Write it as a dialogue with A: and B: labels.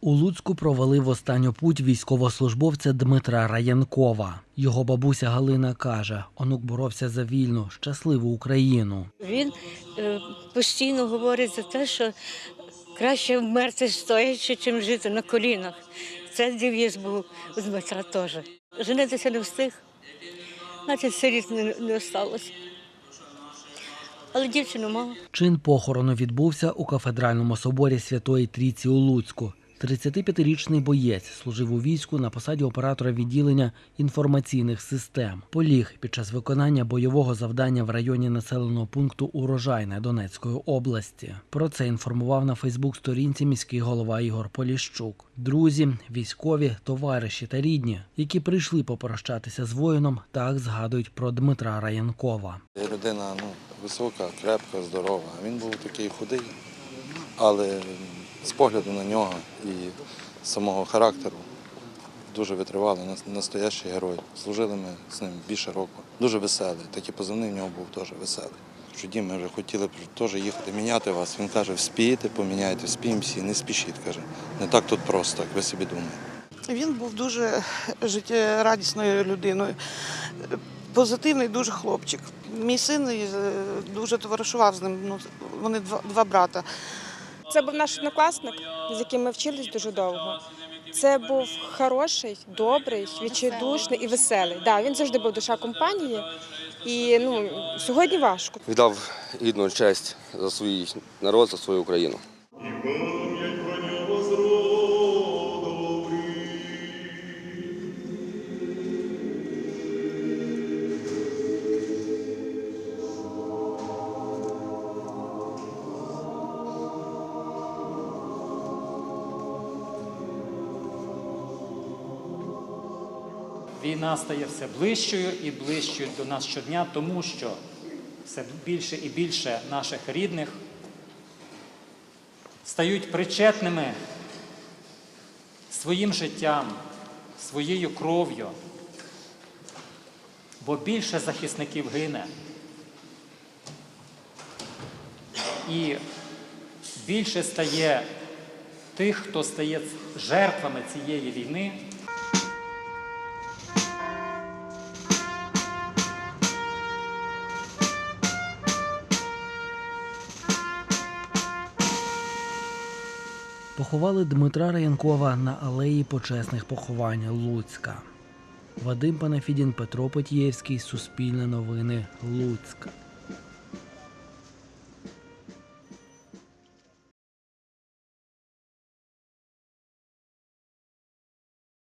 A: У Луцьку провели в останню путь військовослужбовця Дмитра Раянкова. Його бабуся Галина каже, онук боровся за вільну, щасливу Україну.
B: Він е, постійно говорить за те, що краще вмерти стоячи, чим жити на колінах. Це девіз був у Дмитра теж. Женитися не встиг, значить сиріт не, не осталося. Але дівчину мав.
A: Чин похорону відбувся у кафедральному соборі Святої Трійці у Луцьку. 35-річний боєць служив у війську на посаді оператора відділення інформаційних систем. Поліг під час виконання бойового завдання в районі населеного пункту Урожайне Донецької області. Про це інформував на Фейсбук-сторінці міський голова Ігор Поліщук. Друзі, військові, товариші та рідні, які прийшли попрощатися з воїном, так згадують про Дмитра Раянкова.
C: Я людина ну, висока, крепка, здорова. Він був такий худий, але з погляду на нього і самого характеру дуже витривалий, настоящий герой. Служили ми з ним більше року. Дуже веселий. Такий позивний в нього був теж веселий. Що «Дім, ми вже хотіли б теж їхати міняти вас. Він каже, вспієте, поміняйте, всі, не спішіть, каже. Не так тут просто, як ви собі думаєте.
D: Він був дуже життєрадісною людиною. Позитивний дуже хлопчик. Мій син е, дуже товаришував з ним. Ну, вони два брата.
E: Це був наш однокласник, з яким ми вчились дуже довго. Це був хороший, добрий, відчайдушний і веселий. Да, він завжди був душа компанії. І ну, сьогодні важко.
F: віддав гідну честь за свій народ, за свою Україну.
G: Війна стає все ближчою і ближчою до нас щодня, тому що все більше і більше наших рідних стають причетними своїм життям, своєю кров'ю, бо більше захисників гине. І більше стає тих, хто стає жертвами цієї війни.
A: Поховали Дмитра Раянкова на алеї почесних поховань Луцька. Вадим Панафідін, Петро Потієвський, Суспільне новини, Луцьк.